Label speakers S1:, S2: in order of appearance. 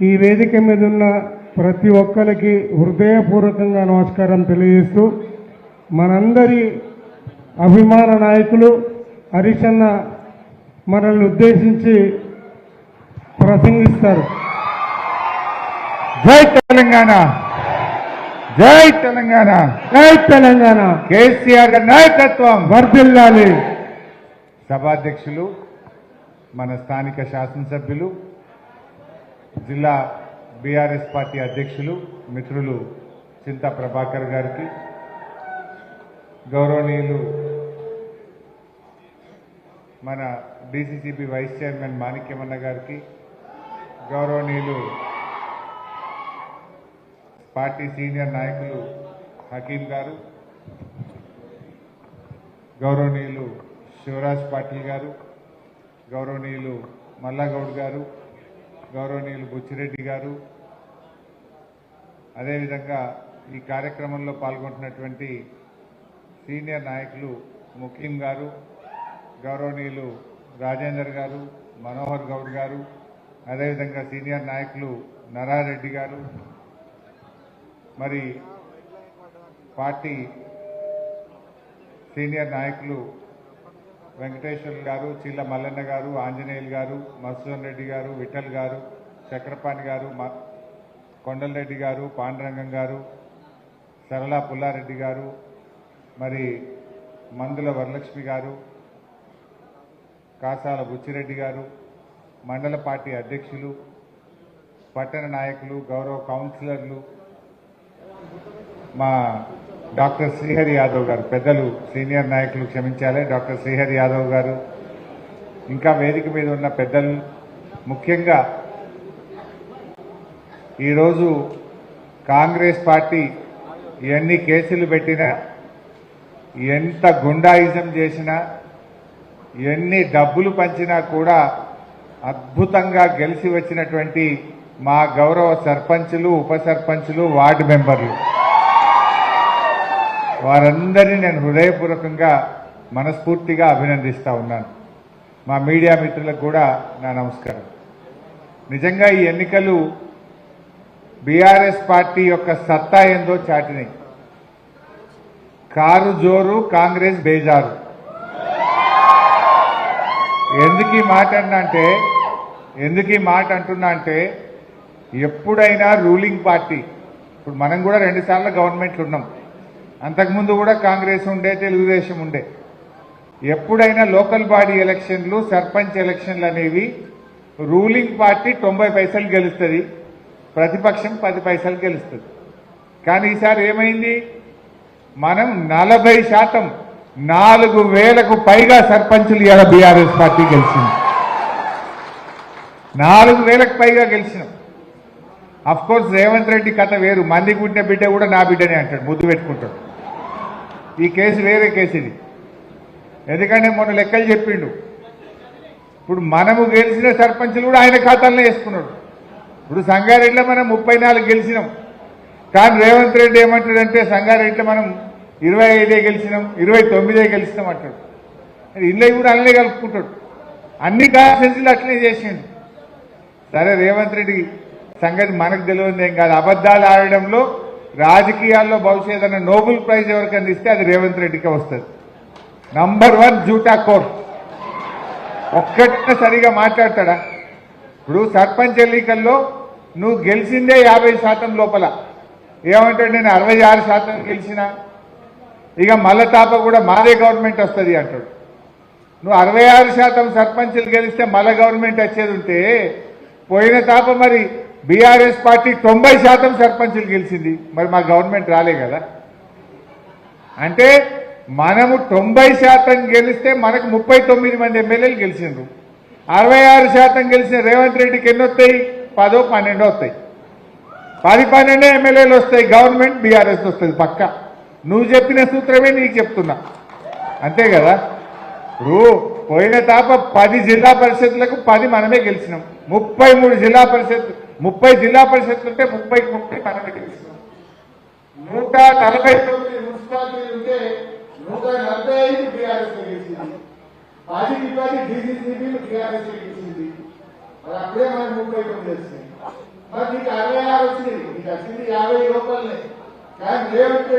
S1: ఈ వేదిక మీద ఉన్న ప్రతి ఒక్కరికి హృదయపూర్వకంగా నమస్కారం తెలియజేస్తూ మనందరి అభిమాన నాయకులు హరిశన్న మనల్ని ఉద్దేశించి ప్రసంగిస్తారు.
S2: జై తెలంగాణ! జై తెలంగాణ!
S1: జై తెలంగాణ!
S2: కేసీఆర్ గారి నాయకత్వం!
S1: వర్ధిల్లాలి!
S2: సభాధ్యక్షులు మన స్థానిక శాసనసభ్యులు జిల్లా బీఆర్ఎస్ పార్టీ అధ్యక్షులు మిత్రులు చింతా ప్రభాకర్ గారికి గౌరవనీయులు మన డీసీసీబీ వైస్ చైర్మన్ మాణిక్యమన్న గారికి గౌరవనీయులు పార్టీ సీనియర్ నాయకులు హకీం గారు గౌరవనీయులు శివరాజ్ పాటిల్ గారు గౌరవనీయులు మల్లాగౌడ్ గారు గౌరవనీయులు బుచ్చిరెడ్డి గారు. అదేవిధంగా ఈ కార్యక్రమంలో పాల్గొంటున్నటువంటి సీనియర్ నాయకులు ముఖీం గారు గౌరవనీయులు రాజేందర్ గారు మనోహర్ గౌడ్ గారు అదేవిధంగా సీనియర్ నాయకులు నరారెడ్డి గారు. మరి పార్టీ సీనియర్ నాయకులు వెంకటేశ్వర్లు గారు చీల మల్లన్న గారు ఆంజనేయులు గారు మధుసూదన్ రెడ్డి గారు విఠల్ గారు చక్రపాణి గారు కొండలరెడ్డి గారు పాండురంగం గారు సరళా పుల్లారెడ్డి గారు మరి మందుల వరలక్ష్మి గారు కాసాల బుచ్చిరెడ్డి గారు మండల పార్టీ అధ్యక్షులు పట్టణ నాయకులు గౌరవ కౌన్సిలర్లు మా డాక్టర్ శ్రీహరి యాదవ్ గారు. పెద్దలు సీనియర్ నాయకులు క్షమించాలి. డాక్టర్ శ్రీహరి యాదవ్ గారు. ఇంకా వేదిక మీద ఉన్న పెద్దలు ముఖ్యంగా ఈరోజు కాంగ్రెస్ పార్టీ ఎన్ని కేసులు పెట్టినా ఎంత గుండాయిజం చేసినా ఎన్ని డబ్బులు పంచినా కూడా అద్భుతంగా గెలిచి వచ్చినటువంటి మా గౌరవ సర్పంచులు ఉప సర్పంచులు వార్డు మెంబర్లు. వారందరినీ నేను హృదయపూర్వకంగా మనస్ఫూర్తిగా అభినందిస్తూ ఉన్నాను. మా మీడియా మిత్రులకు కూడా నా నమస్కారం. నిజంగా ఈ ఎన్నికలు బీఆర్ఎస్ పార్టీ యొక్క సత్తా ఏందో చాటినాయి. కారు జోరు కాంగ్రెస్ బేజారు. ఎందుకు ఈ మాట అంటే ఎందుకు ఈ మాట అంటున్నా అంటే ఎప్పుడైనా రూలింగ్ పార్టీ ఇప్పుడు మనం కూడా రెండుసార్లు గవర్నమెంట్లు ఉన్నాం. అంతకుముందు కూడా కాంగ్రెస్ ఉండే తెలుగుదేశం ఉండే. ఎప్పుడైనా లోకల్ బాడీ ఎలక్షన్లు సర్పంచ్ ఎలక్షన్లు అనేవి రూలింగ్ పార్టీ తొంభై పైసలు గెలుస్తుంది ప్రతిపక్షం పది పైసలు గెలుస్తుంది. కానీ ఈసారి ఏమైంది? మనం నలభై శాతం నాలుగు వేలకు పైగా సర్పంచులు ఇవాళ బీఆర్ఎస్ పార్టీ గెలిచింది. నాలుగు వేలకు పైగా గెలిచినాం. అఫ్ కోర్స్ రేవంత్ రెడ్డి కథ వేరు. మంది పుట్టిన బిడ్డ కూడా నా బిడ్డనే అంటాడు ముద్దు పెట్టుకుంటాడు. ఈ కేసు వేరే కేసు ఇది ఎందుకంటే మొన్న లెక్కలు చెప్పిండు. ఇప్పుడు మనము గెలిచిన సర్పంచులు కూడా ఆయన ఖాతాలోనే వేసుకున్నాడు. ఇప్పుడు సంగారెడ్డిలో మనం ముప్పై నాలుగు గెలిచినాం. కానీ రేవంత్ రెడ్డి ఏమంటాడంటే సంగారెడ్డిలో మనం ఇరవై ఐదే గెలిచినాం ఇరవై తొమ్మిదే గెలిచినాం అంటాడు. ఇల్లు కూడా అన్నే కలుపుకుంటాడు. అన్ని కాన్స్టిట్యూన్సీలు అట్లనే చేసిండు. సరే రేవంత్ రెడ్డి సంగతి మనకు తెలియదు ఏం కాదు. అబద్ధాలు ఆడడంలో రాజకీయాల్లో భవిష్యత్ ఏదైనా నోబెల్ ప్రైజ్ ఎవరికైనా ఇస్తే అది రేవంత్ రెడ్డికి వస్తుంది. నంబర్ వన్ జూటా కోర్. ఒక్కటే సరిగా మాట్లాడతాడా? ఇప్పుడు సర్పంచ్ ఎన్నికల్లో నువ్వు గెలిచిందే యాభై శాతం లోపల. ఏమంటాడు నేను అరవై ఆరు శాతం గెలిచిన? ఇక మల్లతాప కూడా మాదే గవర్నమెంట్ వస్తుంది అంటాడు. నువ్వు అరవై ఆరు శాతం సర్పంచులు గెలిస్తే మళ్ళా గవర్నమెంట్ వచ్చేది ఉంటే పోయిన తాప మరి బీఆర్ఎస్ పార్టీ తొంభై శాతం సర్పంచులు గెలిచింది. మరి మా గవర్నమెంట్ రాలే కదా. అంటే మనము తొంభై శాతం గెలిస్తే మనకు ముప్పై తొమ్మిది మంది ఎమ్మెల్యేలు గెలిచిండ్రు. అరవై ఆరు శాతం గెలిచిన రేవంత్ రెడ్డికి ఎన్ని వస్తాయి? పదో పన్నెండో వస్తాయి. పది పన్నెండే ఎమ్మెల్యేలు వస్తాయి. గవర్నమెంట్ బీఆర్ఎస్ వస్తుంది పక్క. నువ్వు చెప్పిన సూత్రమే నీకు చెప్తున్నా. అంతే కదా? రూ పోయిన తాప పది జిల్లా పరిషత్లకు పది మనమే గెలిచినాం. ముప్పై మూడు జిల్లా పరిషత్ ముప్పై జిల్లా పరిషత్లు ఉంటే ముప్పై ముప్పై మనమే నూట నలభై తొమ్మిది మున్సిపాలిటీలు ఉంటే నూట నలభై ఐదు టీఆర్ఎస్ గెలిచింది. పది పది డీసీసీబీలు టీఆర్ఎస్ గెలిచింది. మరి అప్పుడే మనకు ముప్పై తొమ్మిది వచ్చింది మరి నీకు అరవై ఆరు వచ్చింది నీకు వచ్చింది యాభై లోపలనే. కానీ లేవంటే